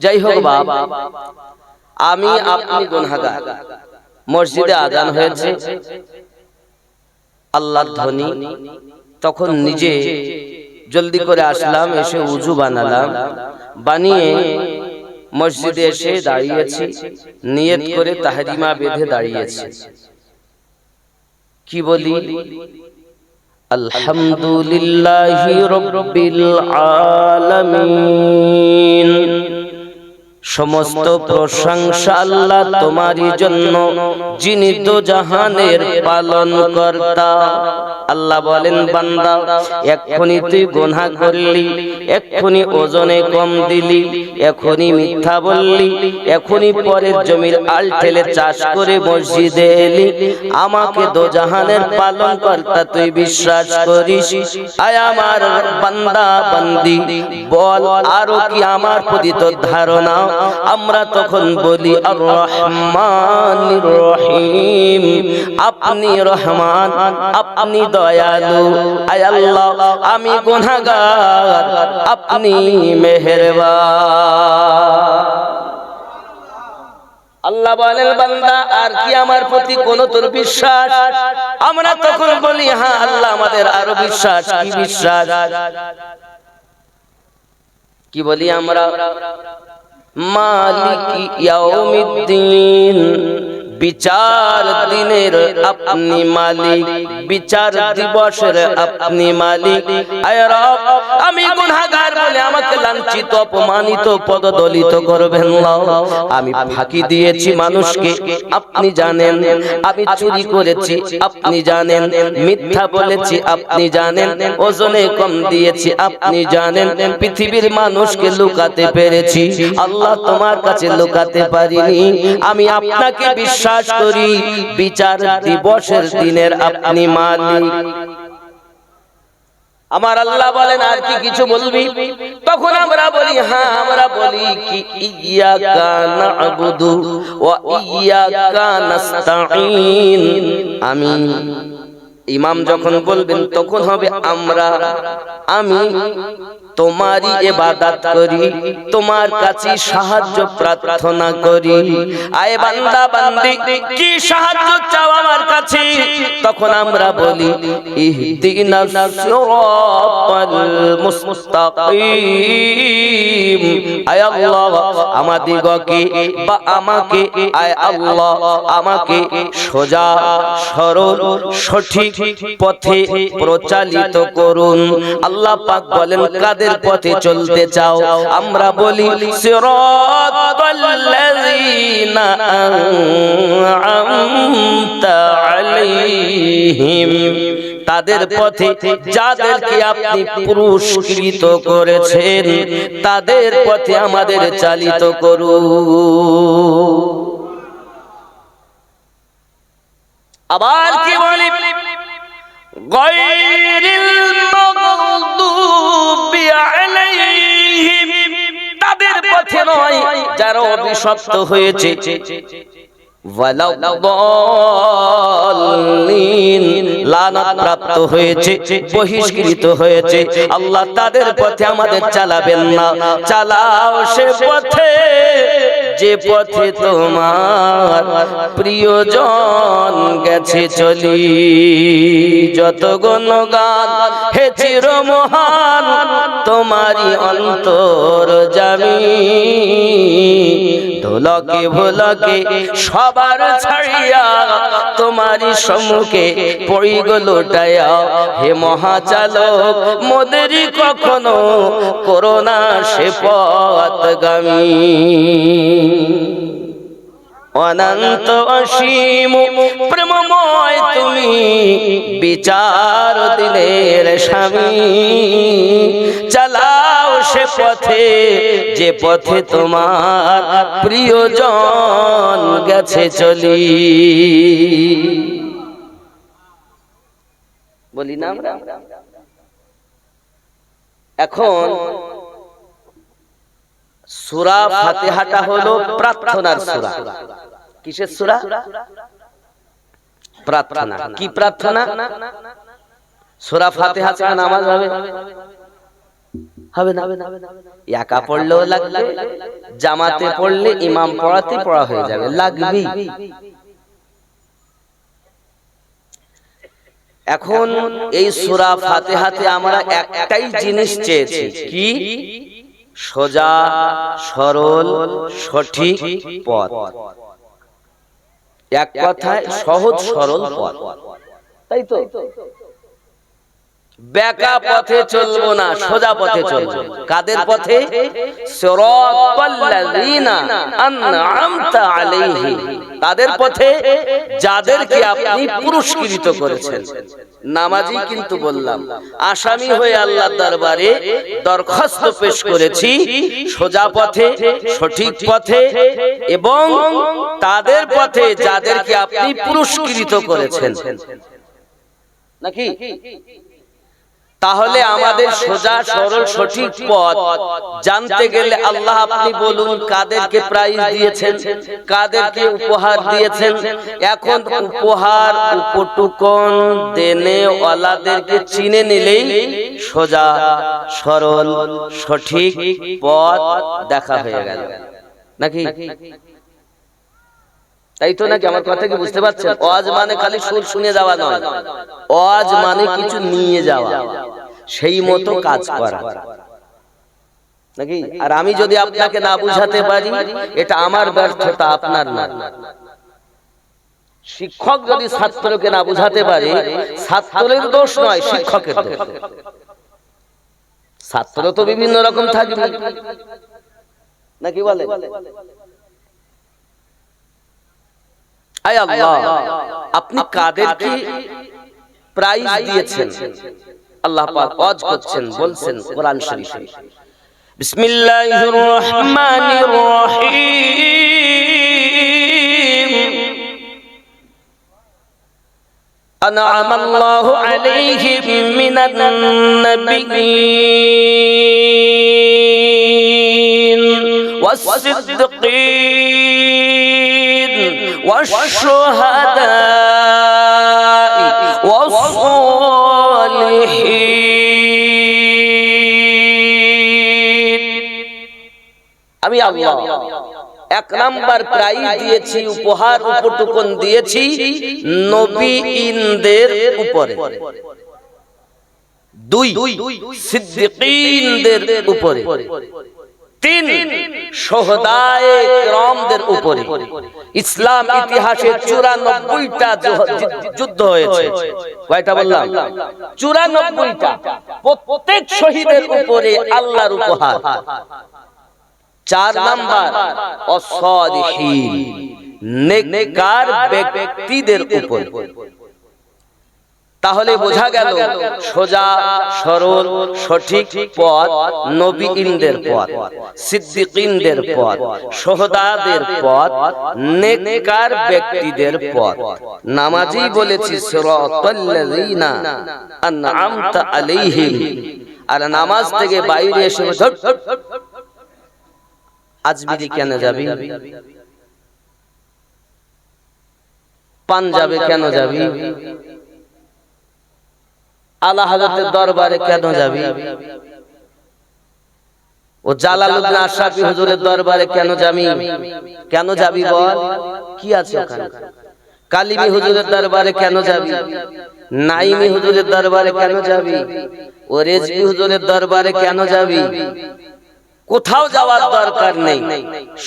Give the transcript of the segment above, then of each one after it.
যাই হোক বাবা আমি আপনি গুনহাগার মসজিদে আজান হয়েছে। আল্লাহর ধ্বনি। তখন নিজে জলদি করে আসলাম এসে উজু বানালাম। বানিয়ে মসজিদে এসে দাঁড়িয়েছি। নিয়ত করে তাহরিমা বেঁধে দাঁড়িয়েছি। কি বলি? আলহামদুলিল্লাহি রব্বিল আলামিন। সমস্ত প্রশংসা আল্লাহ তোমারই জন্য। যিনি তো জাহানের পালন কর্তা আল্লাহ বলেন বান্দা এক্ষুনি তুই গোনা করলি এক্ষুনি ওজনে কম দিলি এখনই মিথ্যা বললি এখনই পরের জমির আল ঠেলে চাষ করে মসজিদে এলি। আমাকে তো জাহানের পালন কর্তা তুই বিশ্বাস করিস। আয় আমার বান্দা বান্দি বল আরও কি আমার প্রতি তোর ধারণা? আমরা তখন বলি রহমান রহিম আপনি রহমান, আপনি দয়ালু, আয় আল্লাহ, আমি গুনাহগার, আপনি আল্লাহ বলেন, বান্দা, আর কি আমার প্রতি কোন তোর বিশ্বাস? আমরা তখন বলি হ্যাঁ আল্লাহ আমাদের আরও বিশ্বাস, কি বিশ্বাস? কি বলি আমরা? মালিক ইয়াউমিদ্দিন। বিচার দিনের আপনি মালিক, বিচার দিবসের আপনি মালিক। আমি গুনাহগার বলে আমাকে লাঞ্ছিত, অপমানিত, পদদলিত করবেন আমি ফাঁকি দিয়েছি মানুষকে, আপনি জানেন। আমি চুরি করেছি, আপনি জানেন। মিথ্যা বলেছি, আপনি জানেন। ওজনে কম দিয়েছি, আপনি জানেন। পৃথিবীর মানুষকে লুকাতে পেরেছি। আল্লাহ তোমার কাছে লুকাতে পারিনি। আমি আপনাকে বিশ্বাস করি, বিচার দিবসের দিনের আপনি মালিক আমার আল্লাহ বলেন, আর কি কিছু বলবি? তখন আমরা বলি হ্যাঁ আমরা বলি কি, ইয়াকা না'বুদু ওয়া ইয়াকা নাস্তাঈন। আমি ইমাম যখন বলবেন তখন হবে আমরা আমি তোমারই এবাদাত করি তোমার কাছে সাহায্য প্রার্থনা করি। আয় বান্দা বান্দি কি সাহায্য চাও আমার কাছে? তখন আমরা বলি ইহদিনাস সিরাতাল মুস্তাকিম। আয় আল্লাহ আমাদিগকে বা আমাকে আয় আল্লাহ আমাকে সোজা সরল সঠিক পথে প্রচালিত করুন। আল্লাহ পাক বলেন, কাদের পথে চলতে চাও? আমরা বলি আলাইহিম। তাদের পথে যাদেরকে আপনি পুরস্কৃত করেছেন, তাদের পথে আমাদের চালিত করুন আবার কি বলি? গায়রিল المغضوب عليهم তাদের পথে নয় যারা অভিশপ্ত হয়েছে। লানত প্রাপ্ত হয়েছে বহিষ্কৃত হয়েছে। আল্লাহ তাদের পথে আমাদের চালাবেন না। চালাও সে পথে যে পথে তোমার প্রিয়জন গেছে চলি। যত গান হে চির মহান তোমারই অন্তর জামি। ধুলকে ভুলকে সবার ছাড়িয়া তোমারই সম্মুখে পড়ি লোটায়া হে মহাচালক, মোদেরই কখনো করোনা সে পথগামী। অনন্ত অসীম প্রেমময় তুমি বিচার দিনের স্বামী। চালাও সে পথে, যে পথে তোমার প্রিয়জন গেছে চলি। বলি না আমরা? এখন সুরা ফাতেহাটা হলো প্রার্থনার সুরা। কিসের সুরা? প্রার্থনা। কি প্রার্থনা? সুরা ফাতেহা নামাজ হবে। হবে না। একা পড়লেও লাগবে, জামাতে পড়লে ইমাম পড়াতে পড়া হয়ে যাবে, লাগবেই। এখন এই সুরা ফাতেহাতে আমরা একটাই জিনিস চেয়েছি, কি? সোজা, সরল, সঠিক পথ। এক কথায় সহজ সরল পথ। তাই তো? বেকা পথে চলবো না সোজা পথে চলবো। কাদের পথে? তাদের পথে? যাদেরকে আপনি পুরস্কৃত করেছেন। নামাজি কিন্তু বললাম আসামি হয়ে আল্লাহ দরবারে দরখাস্ত পেশ করেছি সোজা পথে সঠিক পথে এবং তাদের পথে যাদেরকে আপনি পুরস্কৃত করেছেন। নাকি? তাহলে আমাদের সোজা সরল সঠিক পথ। জানতে গেলে আল্লাহ আপনি বলুন কাদেরকে প্রাইজ দিয়েছেন কাদেরকে উপহার দিয়েছেন। এখন উপহার উপটুকন দেনে ওয়ালাদেরকে চিনে নিলেই সোজা সরল সঠিক পথ দেখা হয়ে গেল। নাকি? তাই তো নাকি আমার কথা কি বুঝতে পারছেন? ওয়াজ মানে খালি সুর শুনে যাওয়া নয়। ওয়াজ মানে কিছু নিয়ে যাওয়া। সেই মতো কাজ করা। নাকি? আর আমি যদি আপনাকে না বুঝাতে পারি এটা আমার ব্যর্থতা আপনার না শিক্ষক যদি ছাত্রকে না বুঝাতে পারে ছাত্রের দোষ নয় শিক্ষকের দোষ। ছাত্র তো বিভিন্ন রকম থাকবে। নাকি বলে আয় আল্লাহ আপনি কাদেরকে প্রাইজ দিয়েছেন আল্লাহ পাক ওয়াজ করছেন বলছেন কোরআন শরীফে বিসমিল্লাহির রহমানির রহিম أنعم الله عليهم من النبيين والصديقين والشهداء والصالحين আমি আল্লাহ এক নাম্বার প্রাইজ দিয়েছি উপহার উপটুকন দিয়েছি নবী ইনদের উপরে দুই সিদ্দিকিনদের উপরে তিন সোহদায় উপরে। ইসলাম ইতিহাসে চুরানব্বইটা যুদ্ধ হয়েছে। কয়টা বললাম? চুরানব্বইটা। প্রত্যেক শহীদের উপরে আল্লাহর উপহার। চার নাম্বার অসদহীন। নেককার ব্যক্তিদের উপর। তাহলে বোঝা গেল সোজা সরল সঠিক পথ নবী ইনদের পথ সিদ্দিকিনদের পথ সোহদাদের পথ নেককার ব্যক্তিদের পথ নামাজি বলেছি সিরাতাল্লাযীনা আন'আমতা আলাইহিম আর নামাজ থেকে বাইরে এসে আজমিরি কেন যাবি পাঞ্জাবে কেন যাবি আলা হাজরতের দরবারে কেন যাবি? ও জালালউদ্দিন আশরাফি হুজুরের দরবারে কেন যাবি? কেন যাবি বল? কি আছে ওখানে? কালিমি হুজুরের দরবারে কেন যাবি? নাইমি হুজুরের দরবারে কেন যাবি? ও রেজবি হুজুরের দরবারে কেন যাবি? কোথাও যাওয়ার দরকার নেই।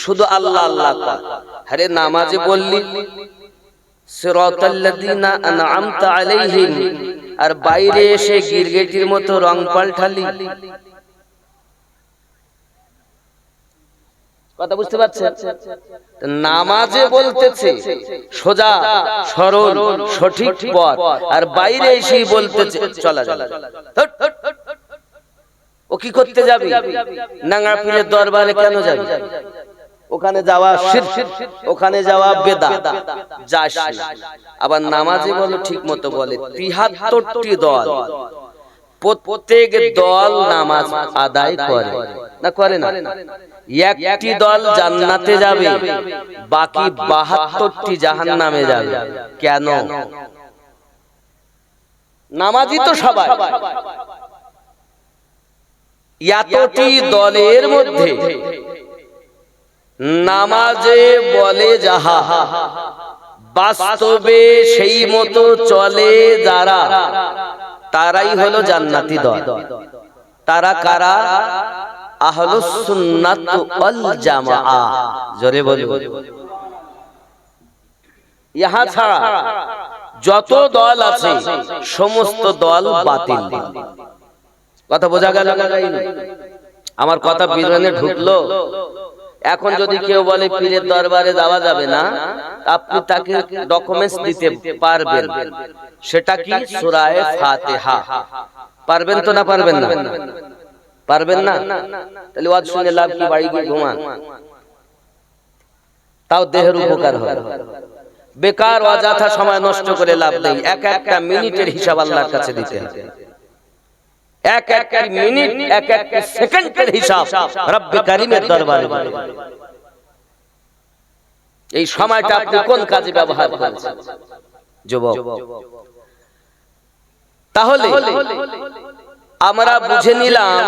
শুধু আল্লাহ আল্লাহ আরে নামাজে বললি, সিরাতাল্লাযীনা আন'আমতা আলাইহিম। আর বাইরে এসে গিরগিটির মতো রং পাল্টালি। কথা বুঝতে পারছেন? নামাজে বলতেছে সোজা সরল সঠিক পথ। আর বাইরে এসেই বলতেছে চলা চলা ও কি করতে যাবি? নাঙ্গা পীরের দরবারে কেন যাবি? ওখানে যাওয়া ওখানে যাওয়া বেদা যাস আবার নামাজে বলো ঠিক মতো বলে। তিহাত্তরটি দল। প্রত্যেক দল নামাজ আদায় করে। না করে না। একটি দল জান্নাতে যাবে বাকি বাহাত্তরটি জাহান নামে যাবে। কেন? নামাজি তো সবাই। এতটি দলের মধ্যে। নামাজে বলে যাহা। বাস্তবে সেই মতো চলে যারা, তারাই হলো জান্নাতি দল। তারা কারা? বলি ইহা ছাড়া যত দল আছে, সমস্ত দল বাতিল। কথা বোঝা গেল আমার কথা বিরনে ঢুকলো। এখন যদি কেউ বলে পীরের দরবারে যাওয়া যাবে না আপনি তাকে ডকুমেন্টস দিতে পারবেন। সেটা কি? সুরায়ে ফাতিহা। পারবেন তো না পারবেন না? পারবেন না? তাহলে ওয়াজ শুনে লাভ কি? বাড়ি গিয়ে ঘুমান। তাও দেহের উপকার হয়। বেকার অযথা সময় নষ্ট করে লাভ নেই। এক একটা মিনিটের হিসাব আল্লাহর কাছে দিতে হবে। এক এক মিনিট, এক এক সেকেন্ডের হিসাব রব্বে কারিমের দরবারে। এই সময়টা আপনি কোন কাজে ব্যবহার করেছেন? যুবক, তাহলে আমরা বুঝে নিলাম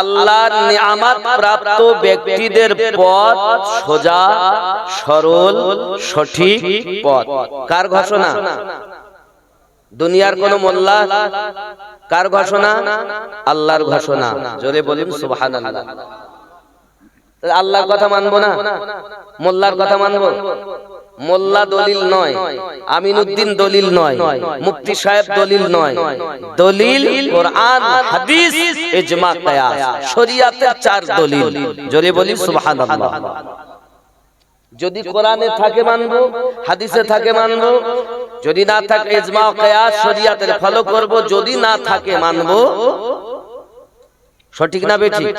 আল্লাহর নিয়ামত প্রাপ্ত ব্যক্তিদের পথ সোজা, সরল, সঠিক পথ। কার ঘোষণা? দুনিয়ার কোন মোল্লা কার ঘোষণা? আল্লাহর ঘোষণা। জোরে সুবহানাল্লাহ। তাহলে আল্লাহর কথা মানবো না? মোল্লার কথা মানবো? মোল্লা দলিল নয়। আমিনুদ্দিন দলিল নয়। মুফতি সাহেব দলিল নয়। দলিল কোরআন হাদিস ইজমা কিয়াস। শরীয়তের চার দলিল। জোরে বলি সুবহানাল্লাহ। যদি কোরআনে থাকে মানবো হাদিসে থাকে মানবো যদি না থাকে ইজমা কিয়াস শরীয়তের ফলো করব যদি না থাকে মানবো সঠিক না বেঠিক?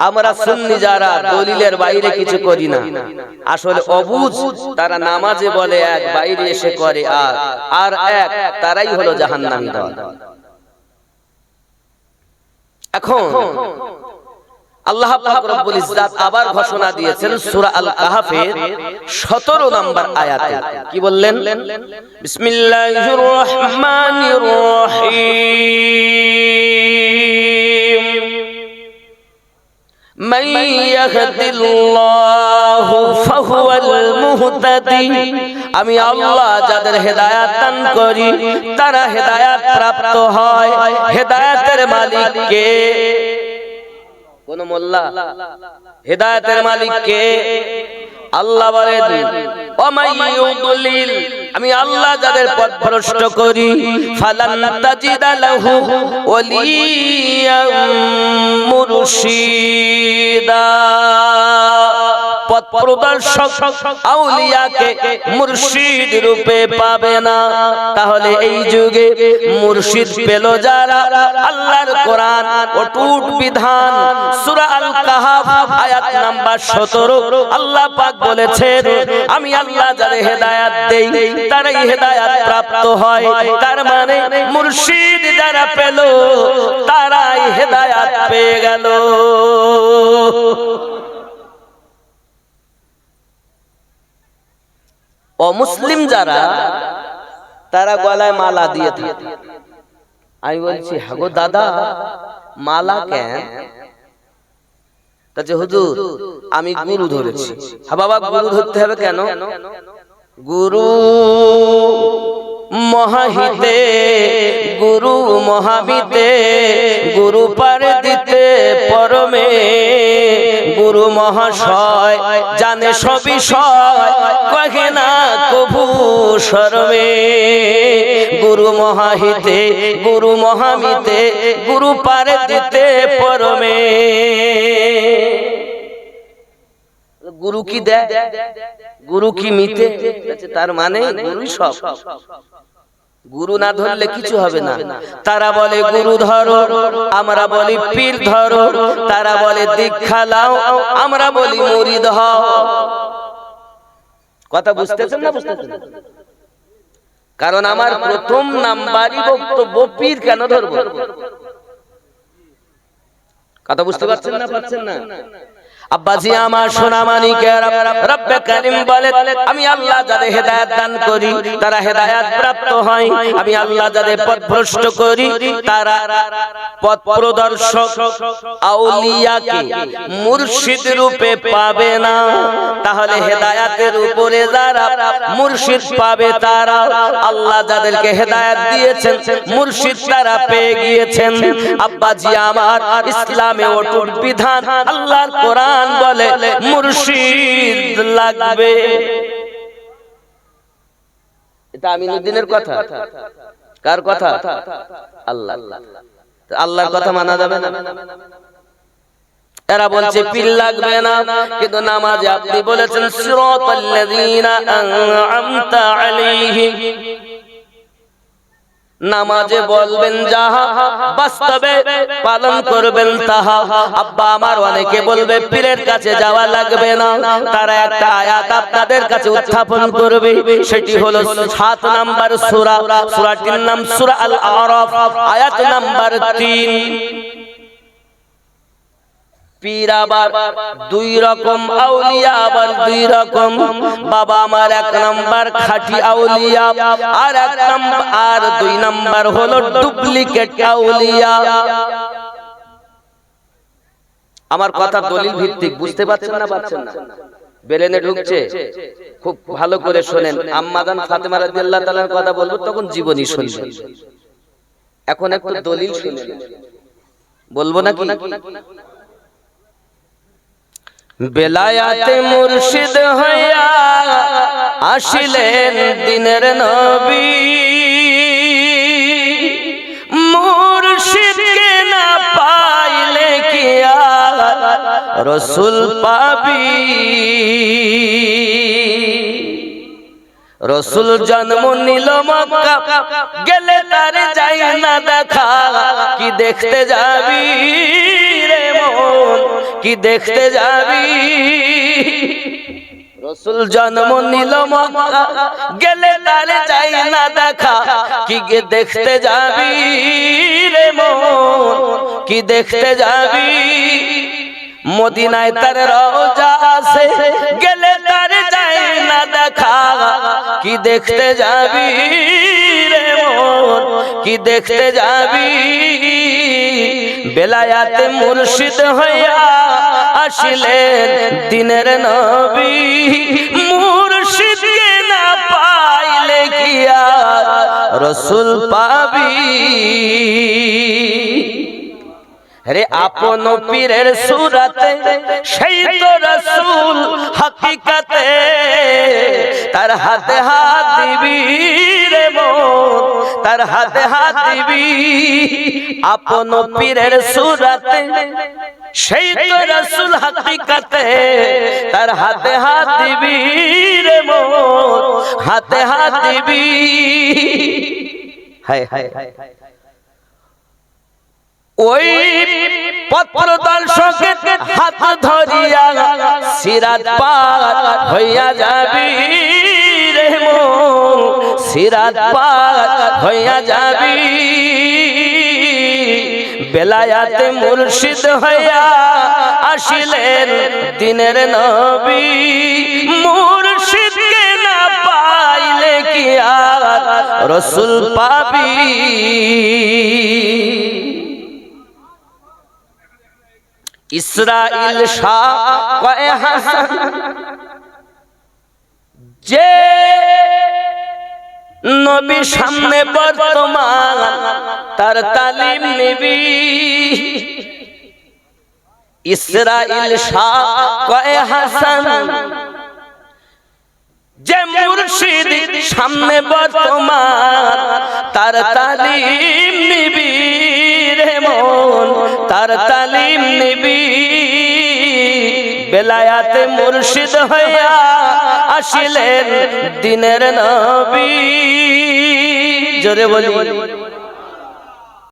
আমরা সুন্নি যারা দলিলের বাইরে কিছু করি না। আসলে অবুজ তারা নামাজে বলে এক বাইরে এসে করে আর আর এক তারাই হলো জাহান্নামী দল। এখন আল্লাহ রব্বুল আবার ঘোষণা দিয়েছেন সূরা আল কাহাফের 17 নম্বর আয়াতে। কি বললেন? আমি আল্লাহ যাদের হেদায়াত দান করি, তারা হেদায়াত প্রাপ্ত হয়। হেদায়াতের মালিক কে কোন মোল্লা। হেদায়তের মালিক কে আল্লাহ বলেন আমি আল্লাহ যাদের পথ ভ্রষ্ট করি মুরশিদা। পথ প্রদর্শক আউলিয়াকে মুর্শিদ রূপে পাবে না। তাহলে এই যুগে মুর্শিদ পেল যারা? আল্লাহর কোরআন, অটুট বিধান। সূরা আল কাহাফ আয়াত নাম্বার 17 আল্লাহ পাক বলেছেন, আমি আল্লাহ যারে হেদায়েত দেই, তারাই হেদায়েত প্রাপ্ত হয়। তার মানে মুর্শিদ যারা পেল, তারাই হেদায়েত পেয়ে গেল। অমুসলিম যারা, তারা গলায় মালা দিয়ে থাকে আমি বলছি, হাগো দাদা, মালা কেন? হুজুর, আমি গুরু ধরেছি। হ্যাঁ বাবা, গুরু ধরতে হবে কেন? গুরু মহাহিতে, গুরু মহাবিতে, গুরু পারে দিতে পরমে গুরু মহাশয়, জানে সবিষয় কহে না কভু শরমে গুরু মহাহিতে, গুরু মহামিতে, গুরু পারে দিতে পরমে। গুরু কি দেয়? গুরু কি মিতে? তার মানে গুরুই সব। গুরু না ধরলে কিছু হবে না। তারা বলে গুরু ধরো আমরা বলি পীর ধরো। তারা বলে দীক্ষা লাও আমরা বলি মুরিদ হও। কথা বুঝতেছেন না বুঝতেছেন? কারণ আমার প্রথম নাম্বারই বক্তব্য পীর কেন ধরবো? কথা বুঝতে পারছেন না পারছেন না? আব্বাজি আমার সোনা মানিকের রব্বে কারিম বলে আমি আল্লাহ যাদের হেদায়েত দান করি তারা হেদায়েত প্রাপ্ত হয়। আমি আল্লাহ যাদের পথ ভ্রষ্ট করি তারা পথ প্রদর্শক আউলিয়াকে মুর্শিদ রূপে পাবে না। তাহলে হেদায়েতের উপরে যারা মুর্শিদ পাবে তারা আল্লাহ যাদেরকে হেদায়েত দিয়েছেন মুর্শিদ তারা পেয়ে গিয়েছেন। আব্বাজি আমার ইসলামে অটুট বিধান আল্লাহর কোরআন বলে মুর্শিদ লাগবে। এটা আমিনুদ্দিনের কথা। কার কথা? আল্লাহ। আল্লাহর কথা মানা যাবে না। এরা বলছে, পীর লাগবে না। কিন্তু নামাজে আপনি বলেছেন সিরাতাল্লাযীনা আন'আমতা আলাইহিম। নামাজে বলবেন যাহা, বাস্তবে পালন করবেন তাহা। আব্বা আমার অনেকে বলবে, পীরের কাছে যাওয়া লাগবে না। তারা একটা আয়াত আপনাদের কাছে উত্থাপন করবে। সেটি হলো সাত নাম্বার সূরা। সূরাটির নাম সূরা আল আরাফ আয়াত নাম্বার তিন। আবার দুই রকম আউলিয়া, আবার দুই রকম বাবা আমার এক খাঁটি আউলিয়া, আর এক আর দুই ডুপ্লিকেট আউলিয়া। আমার কথা দলিল ভিত্তিক, বুঝতে পারছেন না পাচ্ছেন না? বেলেনে ঢুকছে। খুব ভালো করে শোনেন। আম্মাদান ফাতেমা রাদিয়াল্লাহু কথা বলব, তখন জীবনী শুনবেন এখন একটু দলিল শুনেন বলব নাকি? বেলায়াতে মুর্শিদ হইয়া আসিলেন দিনের নবী। মুর্শিদকে না পাইলে কি আর রসুল পাবি? রসুল জন্ম নিল মক্কা। গেলে তার যাই না দেখা। কি দেখতে যাবি রে মন? কি দেখতে যাবি? রসুল জন্ম নিল মক্কা। গেলে তার যাই না দেখা। কি দেখতে যাবি রে মন? কি দেখতে যাবি? মদিনায় তার রওজা আছে। গেলে তার যাই না দেখা। কি দেখতে যাবি রে মন? কি দেখতে যাবি? বেলায়াতে মুর্শিদ হইয়া আসিলেন দিনের নবী। মুর্শিদকে না পাইলে কি আর রসুল পাবি? রে আপন পীরের সুরাতে সেই তো রসুল হাকিকাতে তার হাতে হাত দিবি রে মন। তার হাতে হাত দিবি আপন পীরের সুরাতে সেই তো রসুল হাকিকাতে তার হাতে হাত দিবি রে মন। হাতে হাত দিবি। হায় হায় হায় হায়। ওই পত্র দর্শকের হাত ধরিয়া সিরাত পার হইয়া যাবি রে মন। সিরাত পার হইয়া যাবি। বেলায়াতে মুর্শিদ হইয়া আসিলেন দিনের নবী। মুর্শিদকে না পাইলে কি আর রসুল পাবি? ইসরাইল যে নবী সামনে বর্তমান, তার তালিম নিবি। ইসরাইল হাসান। যে মুর্শিদ সামনে বর্তমান, তার তালিম নিবি। মন তার তালিম নিবি। বেলায়াতে মুর্শিদ হইয়া আসিলেন দিনের নবী। জোরে বলি।